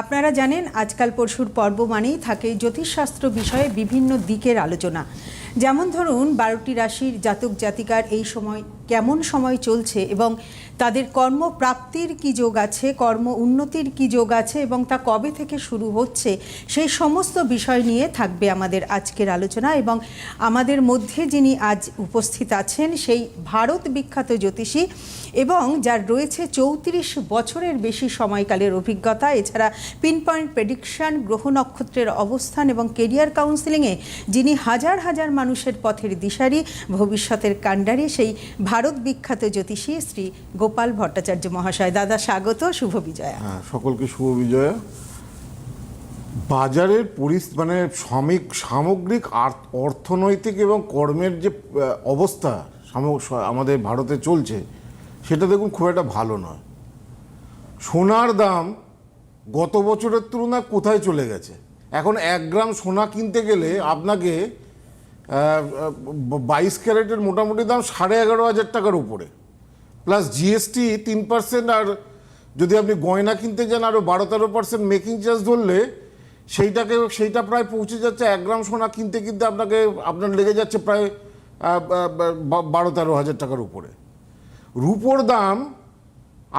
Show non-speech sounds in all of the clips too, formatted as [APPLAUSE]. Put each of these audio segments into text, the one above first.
আপনারা জানেন, আজকাল পরশুর পর্ব মানেই থাকে জ্যোতিষশাস্ত্র বিষয়ে বিভিন্ন দিকের আলোচনা। যেমন ধরুন, বারোটি রাশির জাতক জাতিকার এই সময় কেমন সময় চলছে এবং তাদের কর্মপ্রাপ্তির কি যোগ আছে, কর্ম উন্নতির কি যোগ আছে এবং তা কবে থেকে শুরু হচ্ছে, সেই সমস্ত বিষয় নিয়ে থাকবে আমাদের আজকের আলোচনা এবং আমাদের মধ্যে যিনি আজ উপস্থিত আছেন সেই ভারত বিখ্যাত জ্যোতিষী এবং যার রয়েছে চৌত্রিশ বছরের বেশি সময়কালের অভিজ্ঞতা, এছাড়া পিন পয়েন্ট প্রেডিকশন গ্রহ নক্ষত্রের অবস্থান এবং কেরিয়ার কাউন্সিলিংয়ে যিনি হাজার হাজার মানুষের পথের দিশারি, ভবিষ্যতের কাণ্ডারি সেই ভারত বিখ্যাত জ্যোতিষী শ্রী গোপাল ভট্টাচার্য মহাশয়। দাদা, স্বাগত, শুভ বিজয়া। হ্যাঁ সকলকে শুভ বিজয়া। বাজারের পরিস্থিতি মানে সামিক সামগ্রিক অর্থনৈতিক এবং কর্মের যে অবস্থা আমাদের ভারতে চলছে, সেটা দেখুন খুব একটা ভালো নয়। সোনার দাম গত বছরের তুলনায় কোথায় চলে গেছে? এখন এক গ্রাম সোনা কিনতে গেলে আপনাকে বাইশ ক্যারেটের মোটামুটি দাম সাড়ে এগারো হাজার টাকার উপরে। প্লাস জিএসটি তিন পার্সেন্ট আর যদি আপনি গয়না কিনতে যান আরও বারো তেরো পার্সেন্ট মেকিং চার্জ ধরলে, সেইটাকে, সেইটা প্রায় পৌঁছে যাচ্ছে এক গ্রাম সোনা কিনতে কিনতে আপনাকে, আপনার লেগে যাচ্ছে প্রায় বারো তেরো হাজার টাকার উপরে। রুপোর দাম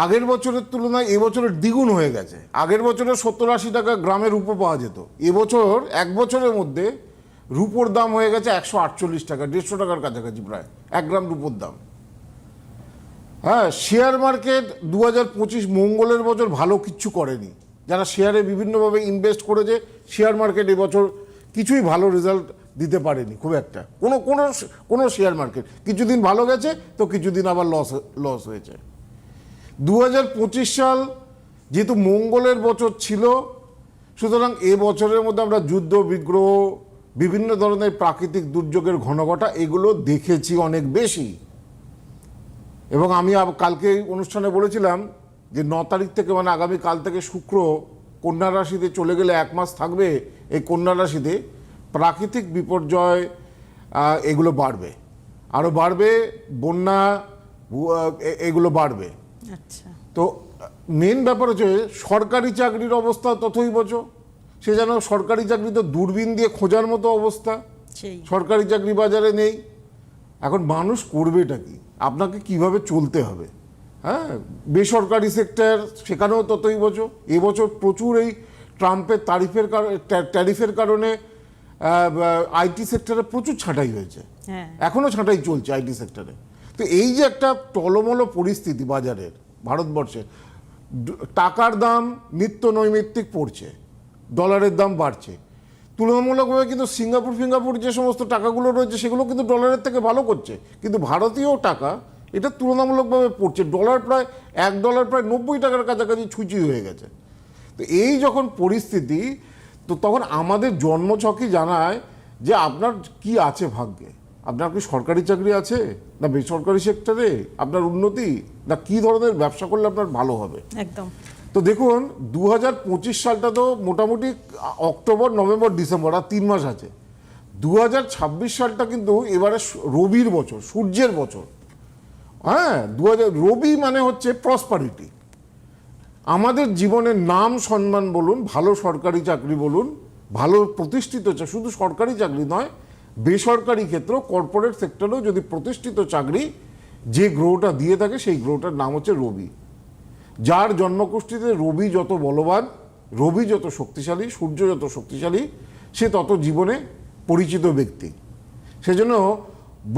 আগের বছরের তুলনায় এবছরের দ্বিগুণ হয়ে গেছে। আগের বছরে সত্তর আশি টাকা গ্রামে রুপো পাওয়া যেত। এবছর এক বছরের মধ্যে রুপোর দাম হয়ে গেছে একশো আটচল্লিশ টাকা, দেড়শো টাকার কাছাকাছি প্রায়, এক গ্রাম রুপোর দাম। হ্যাঁ শেয়ার মার্কেট দু হাজার পঁচিশ মঙ্গলের বছর ভালো কিচ্ছু করেনি। যারা শেয়ারে বিভিন্নভাবে ইনভেস্ট করেছে শেয়ার মার্কেট এবছর কিছুই ভালো রেজাল্ট দিতে পারেনি, খুব একটা। কোনো কোনো কোনো শেয়ার মার্কেট কিছুদিন ভালো গেছে, তো কিছুদিন আবার লস লস হয়েছে। দু হাজার পঁচিশ সাল যেহেতু মঙ্গলের বছর ছিল, সুতরাং এ বছরের মধ্যে আমরা যুদ্ধ, বিগ্রহ, বিভিন্ন ধরনের প্রাকৃতিক দুর্যোগের ঘনঘটা, এগুলো দেখেছি অনেক বেশি। এবং আমি কালকে অনুষ্ঠানে বলেছিলাম যে ন তারিখ থেকে মানে আগামী কাল থেকে শুক্র কন্যা রাশিতে চলে গেলে এক মাস থাকবে এই কন্যা রাশিতে প্রাকৃতিক বিপর্যয় এগুলো বাড়বে। আরও বাড়বে বন্যা এগুলো বাড়বে। আচ্ছা। তো মেন ব্যাপার হচ্ছে সরকারি চাকরির অবস্থা ততই বছর সে যেন সরকারি চাকরি তো দূরবীন দিয়ে খোঁজার মতো অবস্থা। সরকারি চাকরি বাজারে নেই। এখন মানুষ করবেটা কি? আপনাকে কীভাবে চলতে হবে? হ্যাঁ? বেসরকারি সেক্টর সেখানেও ততই বছর। এবছর প্রচুর এই ট্রাম্পের তারিফের কারণে ট্যারিফের কারণে আইটি সেক্টরে প্রচুর ছাঁটাই হয়েছে। হ্যাঁ। এখনও ছাঁটাই চলছে আইটি সেক্টরে তো এই যে একটা টলমলো পরিস্থিতি বাজারের ভারতবর্ষে টাকার দাম নিত্য নৈমিত্তিক পড়ছে ডলারের দাম বাড়ছে। তুলনামূলকভাবে কিন্তু সিঙ্গাপুর, ফিঙ্গাপুর যে সমস্ত টাকাগুলো রয়েছে, সেগুলো কিন্তু ডলারের থেকে ভালো করছে। কিন্তু ভারতীয় টাকা, এটা তুলনামূলকভাবে পড়ছে। ডলার প্রায় এক ডলার প্রায় নব্বই টাকার কাছাকাছি ছুঁচি হয়ে গেছে। তো এই যখন পরিস্থিতি, তো তখন আমাদের জন্মছকই জানায় যে আপনার কি আছে ভাগ্যে? আপনার কি সরকারি চাকরি আছে? না বেসরকারি সেক্টরে আপনার উন্নতি? না কি ধরনের ব্যবসা করলে আপনার ভালো হবে? একদম। তো দেখুন দু হাজার পঁচিশ সালটা তো মোটামুটি অক্টোবর, নভেম্বর, ডিসেম্বর, আর তিন মাস আছে। দু হাজার ছাব্বিশ সালটা কিন্তু এবারে রবির বছর, সূর্যের বছর। হ্যাঁ দু হাজার রবি মানে হচ্ছে প্রসপারিটি আমাদের জীবনের নাম সম্মান বলুন, ভালো সরকারি চাকরি বলুন, ভালো প্রতিষ্ঠিত শুধু সরকারি চাকরি নয়, বেসরকারি ক্ষেত্র কর্পোরেট সেক্টরেও যদি প্রতিষ্ঠিত চাকরি, যে গ্রহটা দিয়ে থাকে, সেই গ্রহটার নাম হচ্ছে রবি। যার জন্মকুষ্ঠিতে রবি যত বলবান রবি যত শক্তিশালী সূর্য যত শক্তিশালী সে তত জীবনে পরিচিত ব্যক্তি। সেজন্য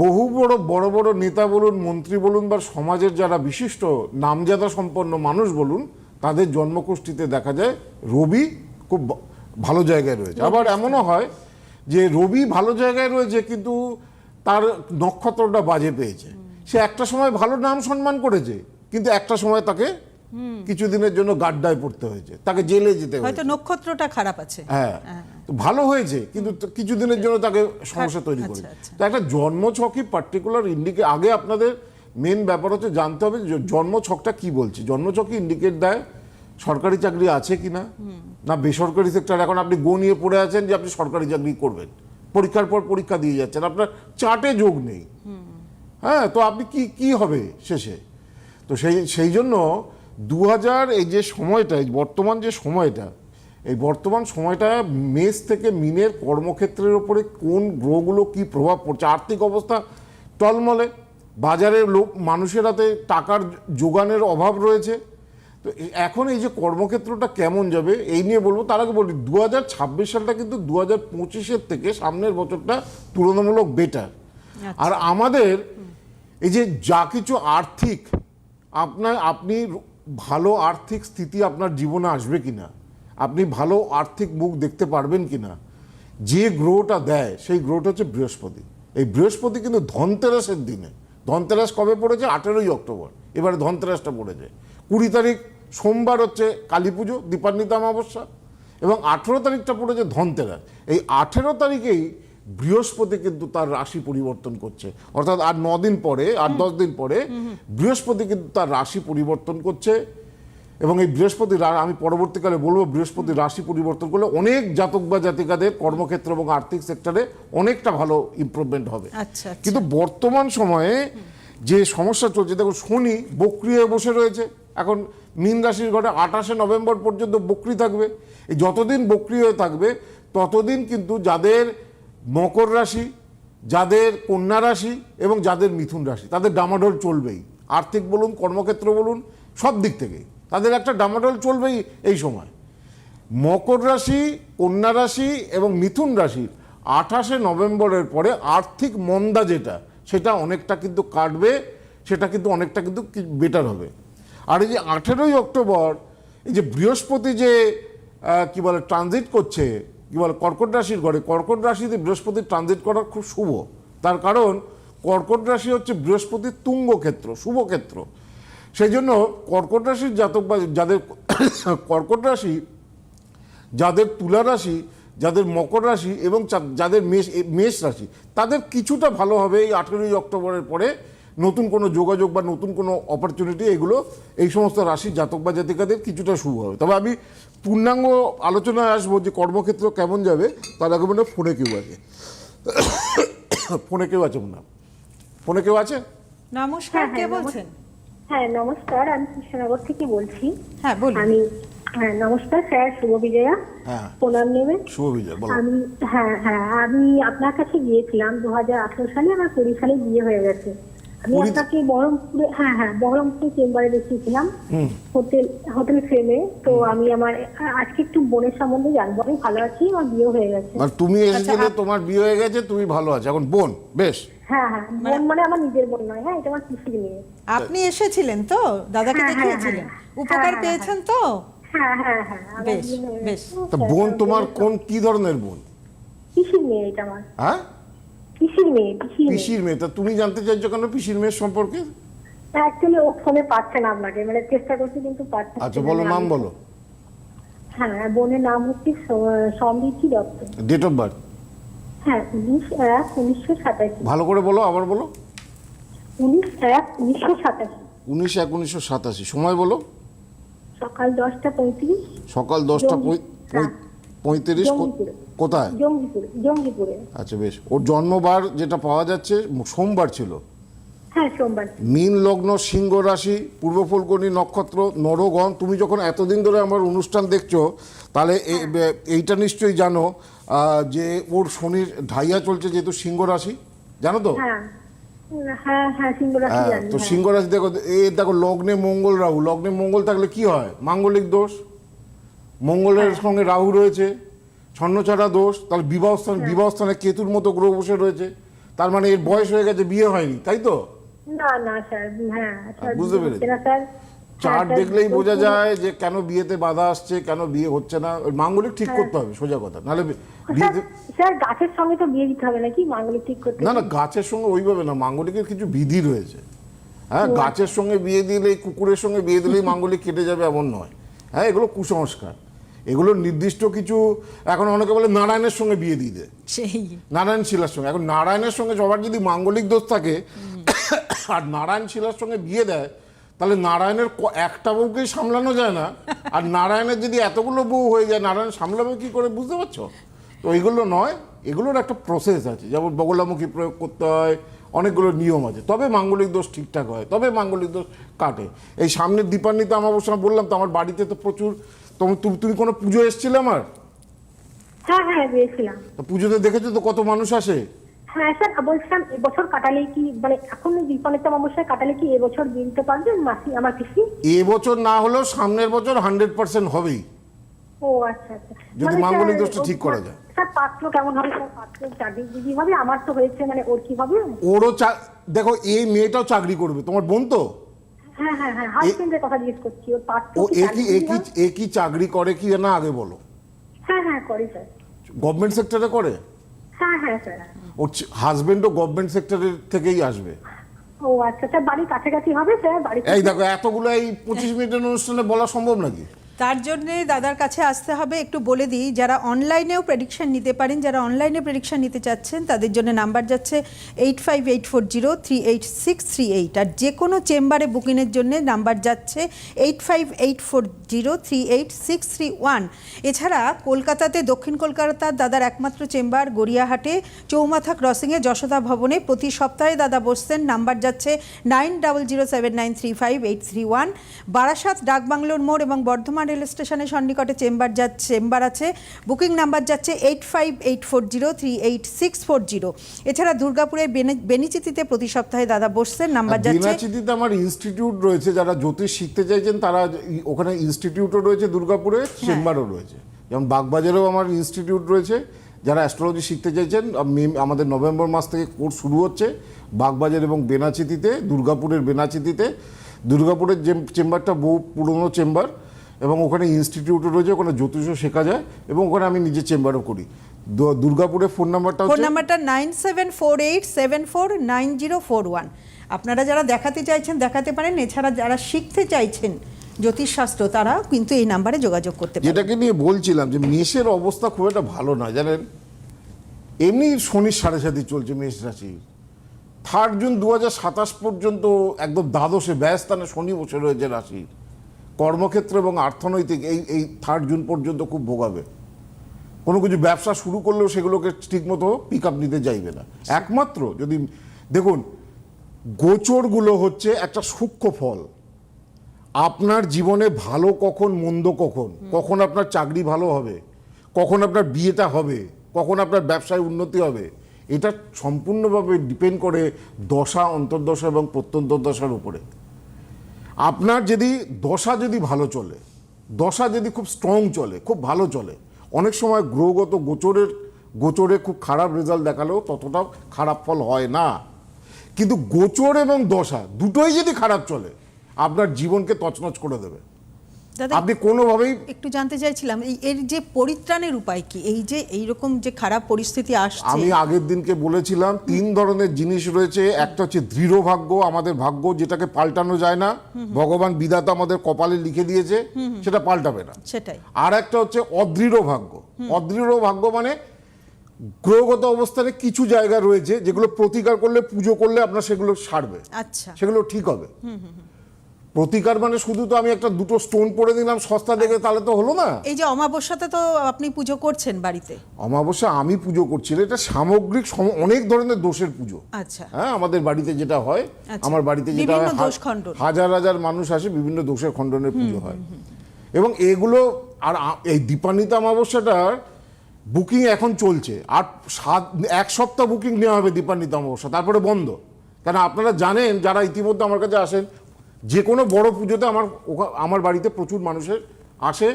বহু বড় বড় বড় নেতা বলুন মন্ত্রী বলুন বা সমাজের যারা বিশিষ্ট নামজাদা সম্পন্ন মানুষ বলুন তাদের জন্মকুষ্ঠিতে দেখা যায় রবি খুব ভালো জায়গায় রয়েছে। আবার এমনও হয় যে রবি ভালো জায়গায় রয়েছে কিন্তু তার নক্ষত্রটা বাজে পেয়েছে। সে একটা সময় ভালো নাম সম্মান করেছে কিন্তু একটা সময় তাকে কিছুদিনের জন্য গাড্ডায় পড়তে হয়েছে তাকে জেলে যেতে হয়তো নক্ষত্রটা খারাপ আছে। হ্যাঁ ভালো হয়েছে কিন্তু কিছুদিনের জন্য তাকে সমস্যা তৈরি আচ্ছা, করেছে। আচ্ছা। তো একটা জন্ম ছকই পার্টিকুলার ইন্ডিকে আগে আপনাদের মেন ব্যাপার হচ্ছে জানতে হবে যে জন্ম ছকটা কি বলছে। জন্ম ছকই ইন্ডিকেট দেয় সরকারি চাকরি আছে কিনা না বেসরকারি সেক্টর এখন আপনি গো নিয়ে পড়ে আছেন যে আপনি সরকারি চাকরি করবেন। পরীক্ষার পর পরীক্ষা দিয়ে যাচ্ছেন আপনার চার্টে যোগ নেই। হ্যাঁ তো আপনি কি কি হবে শেষে? তো সেই সেই জন্য দু হাজার এই যে সময়টা এই বর্তমান যে সময়টা এই বর্তমান সময়টা মেষ থেকে মিনের কর্মক্ষেত্রের ওপরে কোন গ্রহগুলো কি প্রভাব পড়ছে? আর্থিক অবস্থা টলমলে বাজারে লোক মানুষের হাতে টাকার যোগানের অভাব রয়েছে। তো এখন এই যে কর্মক্ষেত্রটা কেমন যাবে এই নিয়ে বলব তার আগে বলি দু হাজার ছাব্বিশ সালটা কিন্তু দু হাজার পঁচিশের থেকে সামনের বছরটা তুলনামূলক বেটার আর আমাদের এই যে যা কিছু আর্থিক আপনার আপনি ভালো আর্থিক স্থিতি আপনার জীবনে আসবে কিনা? আপনি ভালো আর্থিক মুখ দেখতে পারবেন কিনা? যে গ্রহটা দেয়, সেই গ্রহটা হচ্ছে বৃহস্পতি। এই বৃহস্পতি কিন্তু ধনতেরাসের দিনে। ধনতেরাস কবে পড়েছে? আঠেরোই অক্টোবর। এবারে ধনতেরাসটা পড়েছে। কুড়ি তারিখ সোমবার হচ্ছে কালী পুজো, দীপান্বিতা অমাবস্যা এবং আঠেরো তারিখটা পড়েছে ধনতেরাস। এই আঠেরো তারিখেই বৃহস্পতি কিন্তু তার রাশি পরিবর্তন করছে। অর্থাৎ আর দিন পরে আর দশ দিন পরে বৃহস্পতি কিন্তু তার রাশি পরিবর্তন করছে এবং এই বৃহস্পতি আমি পরবর্তীকালে বলব বৃহস্পতি রাশি পরিবর্তন করলে অনেক জাতক বা জাতিকাদের কর্মক্ষেত্র এবং আর্থিক সেক্টরে অনেকটা ভালো ইমপ্রুভমেন্ট হবে। আচ্ছা আচ্ছা। কিন্তু বর্তমান সময়ে যে সমস্যা চলছে দেখো শনি বক্রি হয়ে বসে রয়েছে। এখন মীন রাশির ঘটে আঠাশে নভেম্বর পর্যন্ত বক্রি থাকবে। এই যতদিন বক্রি হয়ে থাকবে ততদিন কিন্তু যাদের মকর রাশি, যাদের কন্যা রাশি এবং যাদের মিথুন রাশি। তাদের ডামাডোল চলবেই। আর্থিক বলুন, কর্মক্ষেত্র বলুন, সব দিক থেকেই। তাদের একটা ডামাডোল চলবেই এই সময়। মকর রাশি, কন্যা রাশি এবং মিথুন রাশি, আঠাশে নভেম্বরের পরে আর্থিক মন্দা যেটা, সেটা অনেকটা কিন্তু কাটবে, সেটা কিন্তু অনেকটা কিন্তু বেটার হবে। আর এই যে আঠেরোই অক্টোবর, এই যে বৃহস্পতি যে কি বলে ট্রানজিট করছে কি বলে, কর্কট রাশির ঘরে, কর্কট রাশিতে বৃহস্পতি ট্রানজিট করা খুব শুভ। তার কারণ, কর্কট রাশি হচ্ছে বৃহস্পতির তুঙ্গ ক্ষেত্র শুভ ক্ষেত্র সেই জন্য কর্কট রাশির জাতক বা যাদের [COUGHS] কর্কট রাশি, যাদের তুলা রাশি, যাদের মকর রাশি এবং যাদের মেষ মেষ রাশি, তাদের কিছুটা ভালো হবে এই আঠেরোই অক্টোবরের পরে। নতুন কোনো যোগাযোগ বা নতুন কোনো অপরচুনিটি এগুলো এই সমস্ত রাশির জাতক বা জাতিকাদের কিছুটা শুভ হবে। তবে আমি পূর্ণাঙ্গ আলোচনায় আসব যে কর্মক্ষেত্র কেমন যাবে তার আগে মনে ফোনে কেউ আছে। ফোনে কেউ আছে হয়। ফোনে কেউ আছে? নমস্কার হ্যাঁ, কে হ্যাঁ, বলছেন? হ্যাঁ নমস্কার আমি কৃষ্ণনগর থেকে বলছি। হ্যাঁ বলুন। আমি হ্যাঁ নমস্কার স্যার শুভ বিজয়া। হ্যাঁ। প্রণাম নেবেন শুভ বিজয় আমি হ্যাঁ হ্যাঁ আমি আপনার কাছে গিয়েছিলাম দু হাজার আঠারো সালে আমার কুড়ি সালে বিয়ে হয়ে গেছে। আমি আপনাকে বহরমপুরে হ্যাঁ হ্যাঁ বহরমপুরে চেম্বারে দেখিয়েছিলাম হোটেল হোটেল ফ্রেমে। তো আমি আমার আজকে একটু বোনের সম্বন্ধে জানব। আমি ভালো আছি আমার বিয়ে হয়ে গেছে। আর তুমি এসেছিলে তোমার বিয়ে হয়ে গেছে তুমি ভালো আছো। এখন বোন বেশ। হ্যাঁ হ্যাঁ বোন মানে আমার নিজের বোন নয় হ্যাঁ এটা আমার পিসির মেয়ে। আপনি এসেছিলেন তো? দাদাকে হ্যাঁ, হ্যাঁ, দেখিয়েছিলেন? হ্যাঁ। উপকার হ্যাঁ, হ্যাঁ, পেয়েছেন তো? হ্যাঁ হ্যাঁ হ্যাঁ বেশ, বেশ। বোন তোমার কোন কি ধরনের বোন? পিসির মেয়ে এটা আমার। হ্যাঁ? পিসির মেয়ে পিসির মেয়ে। তা তুমি জানতে চাইছো কেন পিসির মেয়ের সম্পর্কে? অ্যাকচুয়ালি ও ফোনে পাচ্ছে না আপনাকে মানে চেষ্টা করছি কিন্তু পাচ্ছে না। আচ্ছা বলো নাম বলো। হ্যাঁ বোনের নাম হচ্ছে Samriddhi Dutta. Date of birth হ্যাঁ উনিশ এক উনিশশো সাতাশি। ভালো করে বলো আবার বলো। উনিশ এক উনিশশো সাতাশি। উনিশ এক উনিশশো সাতাশি। সময় বলো। সকাল দশটা পঁয়ত্রিশ। সকাল দশটা পঁয়ত্রিশ জঙ্গিপুরে। কোথায়? জঙ্গিপুরে জঙ্গিপুরে। আচ্ছা বেশ। ওর জন্মবার যেটা পাওয়া যাচ্ছে সোমবার ছিল। হ্যাঁ সোমবার মীন লগ্ন সিংহ রাশি পূর্ব ফলকনি নক্ষত্র নরগণ তুমি যখন এতদিন ধরে আমার অনুষ্ঠান দেখছ তাহলে এইটা নিশ্চয়ই জানো যে ওর শনির ঢাইয়া চলছে যেহেতু সিংহ রাশি জানো তো? হ্যাঁ। হ্যাঁ হ্যাঁ সিংহ রাশি হ্যাঁ জানি তো হ্যাঁ। সিংহ রাশি দেখো এ দেখো লগ্নে মঙ্গল রাহু। লগ্নে মঙ্গল থাকলে কি হয়? মাঙ্গলিক দোষ। মঙ্গলের হ্যাঁ। সঙ্গে রাহু রয়েছে। ছন্নছাড়া দোষ তাহলে বিবাহ স্থান হ্যাঁ। বিবাহ স্থানে কেতুর মতো গ্রহ বসে রয়েছে। তার মানে এর বয়স হয়ে গেছে বিয়ে হয়নি তাই তো? না না স্যার হ্যাঁ বুঝতে পেরেছি। না চার্ট হ্যাঁ, দেখলেই বোঝা যায় যে কেন বিয়েতে বাধা আসছে কেন বিয়ে হচ্ছে না মাঙ্গলিক ঠিক। করতে হবে সোজা কথা। নাহলে স্যার, গাছের সঙ্গে তো বিয়ে দিতে হবে নাকি? মাঙ্গলিক ঠিক করতে না না গাছের সঙ্গে ওইভাবে না মাঙ্গলিকের কিছু বিধি রয়েছে। হ্যাঁ গাছের সঙ্গে বিয়ে দিলেই কুকুরের সঙ্গে বিয়ে দিলেই মাঙ্গলিক কেটে যাবে এমন নয়। হ্যাঁ এগুলো কুসংস্কার। এগুলো নির্দিষ্ট কিছু এখন অনেকে বলে নারায়ণের সঙ্গে বিয়ে দিয়ে দেয় সেই। নারায়ণ শিলার সঙ্গে। এখন নারায়ণের সঙ্গে সবার যদি মাঙ্গলিক দোষ থাকে আর নারায়ণ শিলার সঙ্গে বিয়ে দেয় তাহলে নারায়ণের একটা বউকেই সামলানো যায় না। আর নারায়ণের যদি এতগুলো বউ হয়ে যায় নারায়ণ সামলাবে কি করে বুঝতে পারছ? তো এইগুলো নয় এগুলোর একটা প্রসেস আছে। যেমন বগলামুখী প্রয়োগ করতে হয় অনেকগুলো নিয়ম আছে। তবে মাঙ্গলিক দোষ ঠিকঠাক হয় তবে মাঙ্গলিক দোষ কাটে। এই সামনের দীপান্বিতা অমাবস্যা বললাম তো আমার বাড়িতে তো প্রচুর তুমি কোনো পুজো এসেছিলে আমার? হ্যাঁ হ্যাঁ গিয়েছিলাম। তো পুজোতে দেখেছ তো কত মানুষ আসে? হ্যাঁ স্যার বলছিলাম এবছর কাটালে কি মানে এখন দীপানিতা অমাবস্যায় কাটালে কি এবছর দিতে পারবেন মাসি আমার পিসি? এবছর না হলেও সামনের বছর হান্ড্রেড পার্সেন্ট হবেই। ও আচ্ছা আচ্ছা। যদি মানে মাঙ্গলিক দোষটা ঠিক করা যায়। স্যার পাত্র কেমন হবে? স্যার পাত্র চাকরি দিদি হবে আমার তো হয়েছে মানে ওর কি হবে? ওরও চা- দেখো এই মেয়েটাও চাকরি করবে। তোমার বোন তো? হ্যাঁ হ্যাঁ হ্যাঁ হাজবেন্ডের কথা জিজ্ঞেস করছি ওর পাত্র ও একই চাকরি একই একই চাকরি করে কি না আগে বলো। হ্যাঁ হ্যাঁ করি স্যার গভর্নমেন্ট সেক্টরে করে? হ্যাঁ হ্যাঁ স্যার ওর হাজবেন্ডও গভর্নমেন্ট সেক্টরের থেকেই আসবে? ও আচ্ছা স্যার বাড়ি কাছাকাছি হবে স্যার বাড়ি এই দেখো এতগুলো এই পঁচিশ মিনিটের অনুষ্ঠানে বলা সম্ভব নাকি? তার জন্যে দাদার কাছে আসতে হবে। একটু বলে দিই, যারা অনলাইনেও প্রেডিকশান নিতে পারেন, যারা অনলাইনে প্রেডিকশন নিতে চাচ্ছেন, তাদের জন্য নাম্বার যাচ্ছে eight five eight four zero three eight six three eight আর যে কোনো চেম্বারে বুকিংয়ের জন্য নাম্বার যাচ্ছে eight five eight four zero three eight six three one এছাড়া কলকাতাতে, দক্ষিণ কলকাতার দাদার একমাত্র চেম্বার গড়িয়াহাটে, চৌমাথা ক্রসিংয়ে যশোদা ভবনে প্রতি সপ্তাহে দাদা বসছেন। নাম্বার যাচ্ছে nine double zero seven nine three five eight three one Barasat, ডাকবাংলোর মোড় এবং বর্ধমান রেল স্টেশনের সন্নিকটে চেম্বার যাচ্ছে চেম্বার আছে। বুকিং নাম্বার যাচ্ছে eight five eight four zero three eight six four zero. এছাড়া দুর্গাপুরের বেনে- বেনিচিতিতে প্রতি সপ্তাহে দাদা বসছেন নাম্বার যাচ্ছে। দিনাচিতিতে আমার ইনস্টিটিউট রয়েছে। যারা জ্যোতিষ শিখতে চাইছেন তারা ওখানে ইনস্টিটিউটও রয়েছে দুর্গাপুরে চেম্বারও রয়েছে। যেমন বাগবাজারেও আমার ইনস্টিটিউট রয়েছে। যারা অ্যাস্ট্রোলজি শিখতে চাইছেন আমাদের নভেম্বর মাস থেকে কোর্স শুরু হচ্ছে বাগবাজার এবং বেনাচিতিতে দুর্গাপুরের বেনাচিতিতে। দুর্গাপুরের যে চেম্বারটা বহু পুরনো চেম্বার এবং ওখানে ইনস্টিটিউটও রয়েছে ওখানে জ্যোতিষও শেখা যায় এবং ওখানে আমি নিজে চেম্বারও করি। দুর্গাপুরের ফোন নাম্বারটা ফোন নাম্বারটা nine seven four eight seven four nine zero four one আপনারা যারা দেখাতে চাইছেন দেখাতে পারেন। এছাড়া যারা শিখতে চাইছেন জ্যোতিষশাস্ত্র তারা কিন্তু এই নাম্বারে যোগাযোগ করতে পারেন। যেটাকে নিয়ে বলছিলাম যে মেষের অবস্থা খুব একটা ভালো না জানেন? এমনি শনির সাড়ে সাথে চলছে মেষ রাশি। থার্ড জুন দু সাতাশ পর্যন্ত একদম দ্বাদশে ব্যয়স্থানে শনি বসে রয়েছে রাশি কর্মক্ষেত্র এবং অর্থনৈতিক এই এই থার্ড জুন পর্যন্ত খুব ভোগাবে। কোনো কিছু ব্যবসা শুরু করলেও সেগুলোকে ঠিকমতো পিক আপ নিতে চাইবে না। একমাত্র যদি দেখুন গোচরগুলো হচ্ছে একটা সূক্ষ্ম ফল। আপনার জীবনে ভালো কখন মন্দ কখন? কখন আপনার চাকরি ভালো হবে? কখন আপনার বিয়েটা হবে? কখন আপনার ব্যবসায় উন্নতি হবে? এটা সম্পূর্ণভাবে ডিপেন্ড করে দশা অন্তর্দশা এবং প্রত্যন্তর্দশার উপরে। আপনার যদি দশা যদি ভালো চলে, দশা যদি খুব স্ট্রং চলে, খুব ভালো চলে, অনেক সময় গ্রহগত গোচরের, গোচরে খুব খারাপ রেজাল্ট দেখালেও ততটাও খারাপ ফল হয় না। কিন্তু গোচর এবং দশা দুটোই যদি খারাপ চলে, আপনার জীবনকে তছনছ করে দেবে। আপনি কোনোভাবেই একটু জানতে চাইছিলাম এই এর যে পরিত্রাণের উপায় কি? এই যে এইরকম যে খারাপ পরিস্থিতি আসছে আমি আগের দিনকে বলেছিলাম তিন ধরনের জিনিস রয়েছে। একটা হচ্ছে দৃঢ় ভাগ্য আমাদের ভাগ্য যেটাকে পাল্টানো যায় না। ভগবান বিধাতা আমাদের কপালে লিখে দিয়েছে সেটা পাল্টাবে না। সেটাই। আর একটা হচ্ছে অদৃঢ় ভাগ্য। অদৃঢ় ভাগ্য মানে গ্রহগত অবস্থানে কিছু জায়গা রয়েছে যেগুলো প্রতিকার করলে পুজো করলে আপনার সেগুলো সারবে। আচ্ছা। সেগুলো ঠিক হবে। প্রতিকার মানে শুধু তো আমি একটা দুটো স্টোন পরে দিলাম সস্তা দেখে তাহলে তো হলো না। এই যে অমাবস্যাতে তো আপনি পুজো করছেন বাড়িতে। অমাবস্যা আমি পুজো করছি না, এটা সামগ্রিক সম- অনেক ধরনের দোষের পুজো। আচ্ছা। হ্যাঁ আমাদের বাড়িতে যেটা হয় আচ্ছা। আমার বাড়িতে যেটা বিভিন্ন হয় হা- দোষ খণ্ডন। হাজার হাজার মানুষ আসে বিভিন্ন দোষের খণ্ডনের পুজো হয়। এবং এগুলো আর আ- এই দীপান্বিতা অমাবস্যাটার বুকিং এখন চলছে। আর সাত এক সপ্তাহ বুকিং নেওয়া হবে দীপান্বিতা অমাবস্যা তারপরে বন্ধ। কারণ আপনারা জানেন যারা ইতিমধ্যে আমার কাছে আসেন যে কোনো বড় পুজোতে আমার আমার বাড়িতে প্রচুর মানুষের আসে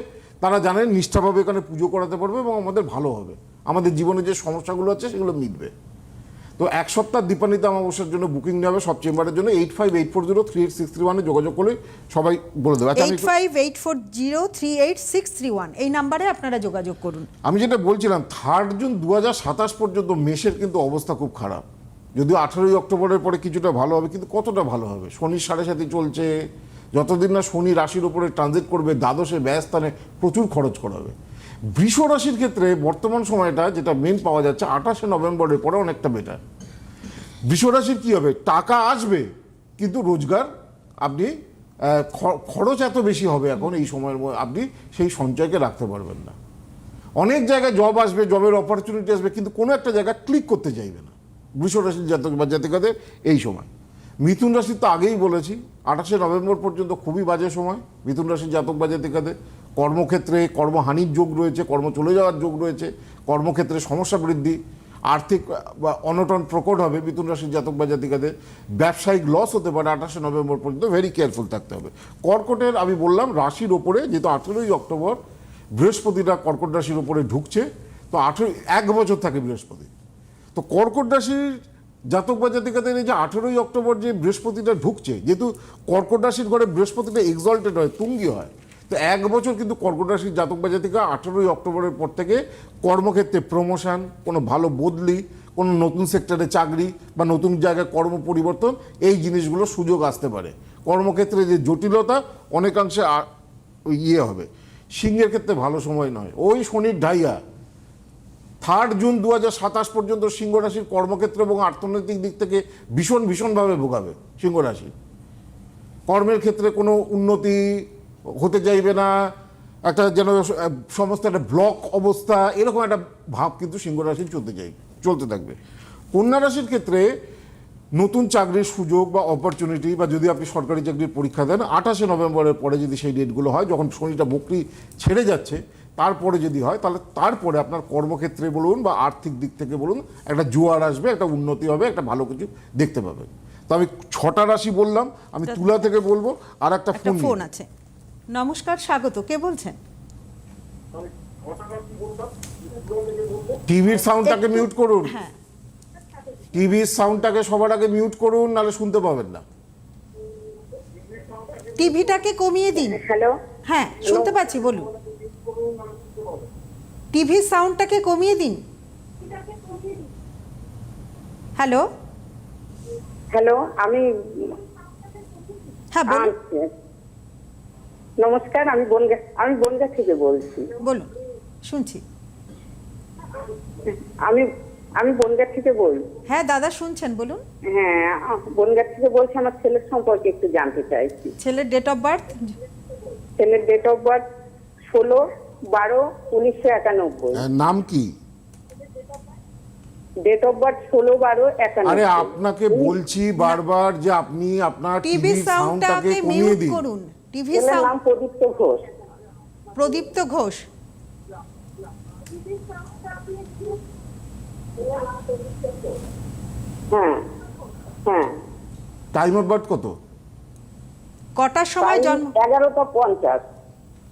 তারা জানেন নিষ্ঠাভাবে এখানে পুজো করাতে পারবে এবং আমাদের ভালো হবে। আমাদের জীবনে যে সমস্যাগুলো আছে সেগুলো মিটবে। তো এক সপ্তাহ দীপান্বিতা অমাবস্যার জন্য বুকিং নেওয়া হবে সব চেম্বারের জন্য। Eight five eight four zero three eight six three ওয়ানে যোগাযোগ করলে সবাই বলে দেবে। আচ্ছা eight five eight four zero three eight six three one এই নাম্বারে আপনারা যোগাযোগ করুন। আমি যেটা বলছিলাম থার্ড জুন দু হাজার সাতাশ পর্যন্ত মেষের কিন্তু অবস্থা খুব খারাপ। যদিও আঠেরোই অক্টোবরের পরে কিছুটা ভালো হবে, কিন্তু কতটা ভালো হবে? শনির সাড়ে সাথে চলছে, যতদিন না শনি রাশির উপরে ট্রানজিট করবে, দ্বাদশে ব্যয়স্থানে প্রচুর খরচ করাবে বৃষ রাশির ক্ষেত্রে বর্তমান সময়টা যেটা মেন পাওয়া যাচ্ছে, আঠাশে নভেম্বরের পরে অনেকটা বেটার বৃষ রাশির কী হবে? টাকা আসবে, কিন্তু রোজগার, আপনি খরচ এত বেশি হবে এখন এই সময়ের মধ্যে, আপনি সেই সঞ্চয়কে রাখতে পারবেন না। অনেক জায়গায় জব আসবে জবের অপরচুনিটি আসবে, কিন্তু কোনো একটা জায়গায় ক্লিক করতে চাইবে না। বৃষ রাশির জাতক বা জাতিকাদের এই সময়। মিথুন রাশির তো আগেই বলেছি, আঠাশে নভেম্বর পর্যন্ত খুবই বাজে সময়, মিথুন রাশির জাতক বা জাতিকাদের। কর্মক্ষেত্রে কর্মহানির যোগ রয়েছে, কর্ম চলে যাওয়ার যোগ রয়েছে, কর্মক্ষেত্রে সমস্যা বৃদ্ধি, আর্থিক, বা অনটন প্রকট হবে মিথুন রাশির জাতক বা জাতিকাদের। ব্যবসায়িক লস হতে পারে আঠাশে নভেম্বর পর্যন্ত ভেরি কেয়ারফুল থাকতে হবে। কর্কটের, আমি বললাম, রাশির ওপরে, যেহেতু আঠেরোই অক্টোবর, বৃহস্পতিটা কর্কট রাশির উপরে ঢুকছে, তো আঠেরো, এক বছর থাকে বৃহস্পতি। তো কর্কট রাশির জাতক বা জাতিকাদের এই যে আঠেরোই অক্টোবর যে বৃহস্পতিটা ঢুকছে, যেহেতু কর্কট রাশির ঘরে বৃহস্পতিটা এক্সল্টেড হয়, তুঙ্গি হয়, তো এক বছর কিন্তু কর্কট রাশির জাতক বা জাতিকা আঠেরোই অক্টোবরের পর থেকে কর্মক্ষেত্রে প্রমোশন কোনো ভালো বদলি, কোনো নতুন সেক্টরে চাকরি বা নতুন জায়গায় কর্ম পরিবর্তন, এই জিনিসগুলো সুযোগ আসতে পারে। কর্মক্ষেত্রে যে জটিলতা অনেকাংশে ইয়ে হবে। সিংহের ক্ষেত্রে ভালো সময় নয়। ওই শনির ঢাইয়া থার্ড জুন দু পর্যন্ত সিংহ রাশির কর্মক্ষেত্র এবং অর্থনৈতিক দিক থেকে ভীষণ ভীষণভাবে ভোগাবে সিংহ রাশি কর্মের ক্ষেত্রে কোনো উন্নতি হতে চাইবে না, একটা যেন সমস্ত একটা ব্লক অবস্থা, এরকম একটা ভাব কিন্তু সিংহ রাশি চলতে চাই চলতে থাকবে। কন্যা রাশির ক্ষেত্রে নতুন চাকরির সুযোগ বা অপরচুনিটি বা যদি আপনি সরকারি চাকরির পরীক্ষা দেন, আঠাশে নভেম্বরের পরে যদি সেই ডেটগুলো হয়, যখন শনিটা বকরি ছেড়ে যাচ্ছে তারপরে যদি হয় তাহলে তারপরে আপনার কর্মক্ষেত্রে বলুন বা আর্থিক দিক থেকে বলুন একটা জোয়ার আসবে একটা উন্নতি হবে একটা ভালো কিছু দেখতে পাবেন। তো আমি ছটা রাশি বললাম আমি তুলা থেকে বলব আর একটা ফোন আছে। নমস্কার স্বাগত। কে বলছেন? টিভির সাউন্ডটাকে মিউট করুন। হ্যাঁ। টিভির সাউন্ডটাকে সবার আগে মিউট করুন নাহলে শুনতে পাবেন না। টিভিটাকে কমিয়ে দিন। হ্যালো। হ্যাঁ শুনতে পাচ্ছি বলুন। টিভির সাউন্ডটাকে কমিয়ে দিন। হ্যালো? হ্যালো আমি হ্যাঁ বলুন। নমস্কার আমি বনগা আমি বনগা থেকে বলছি। বলুন শুনছি। আমি আমি বনগা থেকে বলছি। হ্যাঁ দাদা শুনছেন বলুন। হ্যাঁ বনগা থেকে বলছি আমার ছেলের সম্পর্কে একটু জানতে চাইছি। ছেলের ডেট অফ বার্থ ছেলের ডেট অফ বার্থ ষোলো। বারো উনিশশো একানব্বই। নাম কি? ডেট অফ বার্থ ষোলো বারো আরে আপনাকে বলছি বারবার যে আপনি আপনার টিভি সাউন্ডটাকে সাউন্ডটাকে কমিয়ে দিন। করুন। টিভি সাউন্ড নাম প্রদীপ্ত ঘোষ। প্রদীপ্ত ঘোষ। হ্যাঁ হ্যাঁ। টাইম অফ বার্থ কত? কটার সময় জন্ম এগারোটা পঞ্চাশ।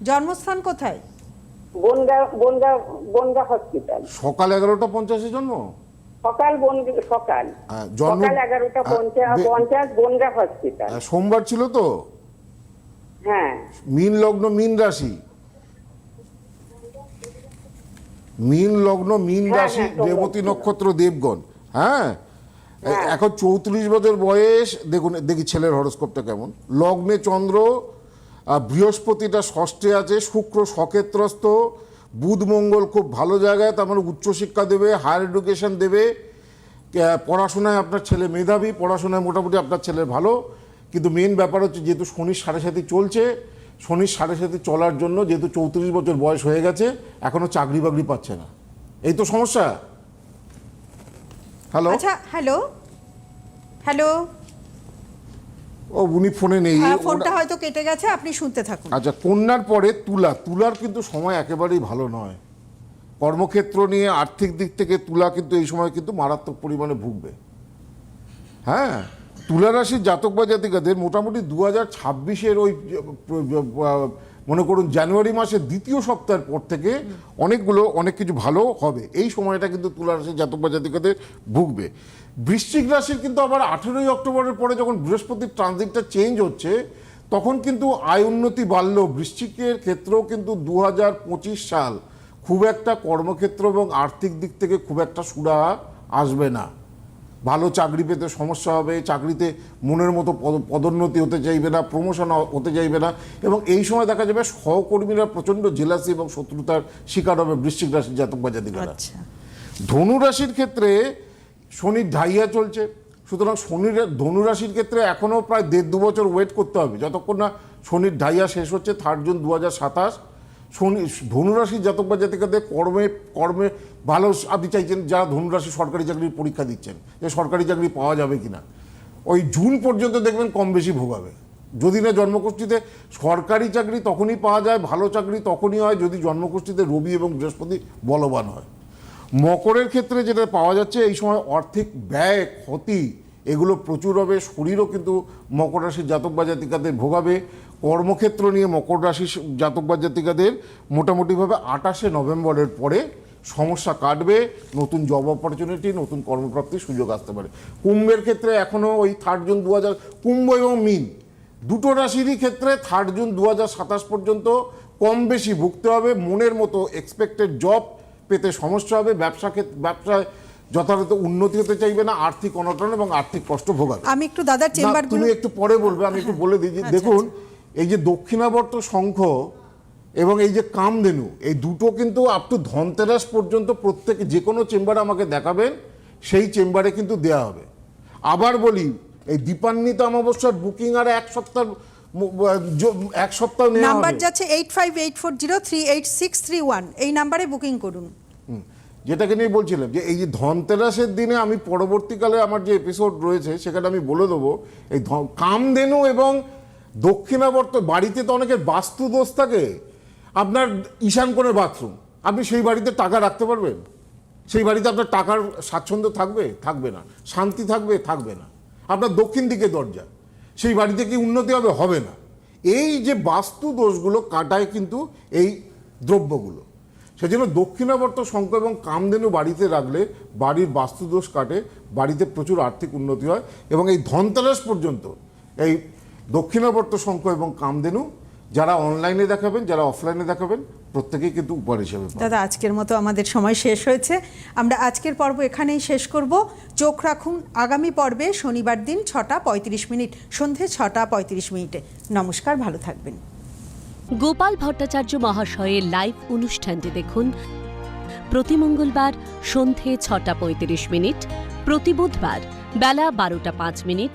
জন্মস্থান কোথায়? বনগা বনগা বনগা হসপিটাল সকাল এগারোটা পঞ্চাশে জন্ম? সকাল সকাল। হ্যাঁ, সকাল এগারোটা হ্যাঁ, পঞ্চাশ পঞ্চাশ বনগা হসপিটাল সোমবার ছিল তো? হ্যাঁ। মিন লগ্ন মিন রাশি। মিন লগ্ন মিন হ্যাঁ, রাশি হ্যাঁ, ছিল। নক্ষত্র দেবগণ। হ্যাঁ? হ্যাঁ। এখন চৌত্রিশ বছর বয়স। দেখুন দেখি ছেলের হরস্কোপটা কেমন। লগ্নে চন্দ্র বৃহস্পতিটা ষষ্ঠে আছে, শুক্র সক্ষেত্রস্থ বুধ, মঙ্গল খুব ভালো জায়গায়, তার মানে উচ্চশিক্ষা দেবে হায়ার এডুকেশন দেবে। পড়াশোনায় আপনার ছেলে মেধাবী, পড়াশোনায় মোটামুটি আপনার ছেলের ভালো। কিন্তু মেন ব্যাপার হচ্ছে যেহেতু শনির সাড়ে সাথে চলছে, শনির সাড়ে সাথে চলার জন্য যেহেতু চৌত্রিশ বছর বয়স হয়ে গেছে এখনও চাকরি বাকরি পাচ্ছে না। এই তো সমস্যা। হ্যালো আচ্ছা হ্যালো হ্যালো ও উনি ফোনে নেই। হ্যাঁ ফোনটা হয়তো কেটে গেছে আপনি শুনতে থাকুন। আচ্ছা কন্যার পরে তুলা। তুলার কিন্তু সময় একেবারেই ভালো নয়। কর্মক্ষেত্র নিয়ে আর্থিক দিক থেকে তুলা কিন্তু এই সময় কিন্তু মারাত্মক পরিমাণে ভুগবে। হ্যাঁ তুলা রাশির জাতক বা জাতিকাদের মোটামুটি দু হাজার ছাব্বিশের ওই মনে করুন জানুয়ারি মাসের দ্বিতীয় সপ্তাহের পর থেকে অনেকগুলো, অনেক কিছু ভালো হবে। এই সময়টা কিন্তু তুলা রাশির জাতক বা জাতিকাদের ভুগবে। বৃশ্চিক রাশির কিন্তু আবার আঠেরোই অক্টোবরের পরে যখন বৃহস্পতির ট্রানজিটটা চেঞ্জ হচ্ছে, তখন কিন্তু আয় উন্নতি বাড়লো। বৃশ্চিকের ক্ষেত্রেও কিন্তু দু হাজার পঁচিশ সাল খুব একটা কর্মক্ষেত্র এবং আর্থিক দিক থেকে খুব একটা সুরা আসবে না। ভালো চাকরি পেতে সমস্যা হবে চাকরিতে মনের মতো পদ- পদোন্নতি হতে চাইবে না প্রমোশন হতে চাইবে না এবং এই সময় দেখা যাবে সহকর্মীরা প্রচণ্ড জেলাসি এবং শত্রুতার শিকার হবে বৃশ্চিক রাশির জাতক বা জাতিকারা। আচ্ছা। ধনু রাশির ক্ষেত্রে শনির ঢাইয়া চলছে সুতরাং শনির ধনু রাশির ক্ষেত্রে এখনও প্রায় দেড় দু বছর ওয়েট করতে হবে যতক্ষণ না শনির ঢাইয়া শেষ হচ্ছে থার্ড জুন দু হাজার সাতাশ শনি ধনুরাশির জাতক বা জাতিকাদের কর্মে কর্মে ভালো আপনি চাইছেন, যারা ধনুরাশি সরকারি চাকরির পরীক্ষা দিচ্ছেন, যে সরকারি চাকরি পাওয়া যাবে কি না ওই জুন পর্যন্ত দেখবেন কম বেশি ভোগাবে। যদি না জন্মগোষ্ঠীতে সরকারি চাকরি তখনই পাওয়া যায়, ভালো চাকরি তখনই হয়, যদি জন্মগোষ্ঠীতে রবি এবং বৃহস্পতি বলবান হয়। মকরের ক্ষেত্রে যেটা পাওয়া যাচ্ছে, এই সময় আর্থিক ব্যয়, ক্ষতি, এগুলো প্রচুর হবে, শরীরও কিন্তু মকর রাশির জাতক বা জাতিকাদের ভোগাবে। কর্মক্ষেত্র নিয়ে মকর রাশি জাতক বা জাতিকাদের মোটামুটিভাবে আটাশে নভেম্বরের পরে সমস্যা কাটবে নতুন জব অপরচুনিটি নতুন কর্মপ্রাপ্তির সুযোগ আসতে পারে। কুম্ভের ক্ষেত্রে এখনও ওই থার্ড জুন দু হাজার কুম্ভ এবং মিন দুটো রাশিরই ক্ষেত্রে থার্ড জুন দু সাতাশ পর্যন্ত কম বেশি ভুগতে হবে মনের মতো এক্সপেক্টেড জব পেতে সমস্যা হবে ব্যবসা ক্ষেত্রে ব্যবসায় যথাযথ উন্নতি হতে চাইবে না আর্থিক অনটন এবং আর্থিক কষ্ট ভোগাবে। আমি একটু দাদার না, চেম্বারগুলো তুমি একটু পরে বলবে আমি একটু বলে দিই। আচ্ছা, দেখুন এই যে দক্ষিণাবর্ত শঙ্খ এবং এই যে কামধেনু এই দুটো কিন্তু আপ টু ধনতেরাস পর্যন্ত প্রত্যেকে যে কোনো চেম্বারে আমাকে দেখাবেন সেই চেম্বারে কিন্তু দেয়া হবে। আবার বলি এই দীপান্বিত অমাবস্যার বুকিং আর এক সপ্তাহ এক সপ্তাহ নাম্বার যাচ্ছে eight five eight four zero three eight six three one এই নাম্বারে বুকিং করুন। যেটাকে নিয়ে বলছিলাম যে এই যে ধনতেরাসের দিনে আমি পরবর্তীকালে আমার যে এপিসোড রয়েছে সেখানে আমি বলে দেবো এই কামধেনু এবং দক্ষিণাবর্ত বাড়িতে তো অনেকের বাস্তু দোষ থাকে। আপনার ঈশান কোণে বাথরুম আপনি সেই বাড়িতে টাকা রাখতে পারবেন? সেই বাড়িতে আপনার টাকার স্বাচ্ছন্দ্য থাকবে? থাকবে না। শান্তি থাকবে? থাকবে না। আপনার দক্ষিণ দিকে দরজা, সেই বাড়িতে কি উন্নতি হবে? হবে না। এই যে বাস্তু দোষগুলো কাটায় কিন্তু এই দ্রব্যগুলো। সেজন্য দক্ষিণাবর্ত শঙ্খ এবং কামধেনু বাড়িতে রাখলে বাড়ির বাস্তুদোষ কাটে, বাড়িতে প্রচুর আর্থিক উন্নতি হয় এবং এই ধনতেরাস পর্যন্ত, এই দক্ষিণাবর্ত শঙ্খ এবং কামদেনু যারা অনলাইনে দেখাবেন যারা অফলাইনে দেখাবেন প্রত্যেকেই কিন্তু উপহার হিসেবে দাদা আজকের মতো আমাদের সময় শেষ হয়েছে। আমরা আজকের পর্ব এখানেই শেষ করব। চোখ রাখুন আগামী পর্বে শনিবার দিন ছটা পঁয়ত্রিশ মিনিট সন্ধে ছটা পঁয়ত্রিশ মিনিটে। নমস্কার ভালো থাকবেন। গোপাল ভট্টাচার্য মহাশয়ের লাইভ অনুষ্ঠানটি দেখুন প্রতি মঙ্গলবার সন্ধে ছটা পঁয়ত্রিশ মিনিট প্রতি বুধবার বেলা বারোটা পাঁচ মিনিট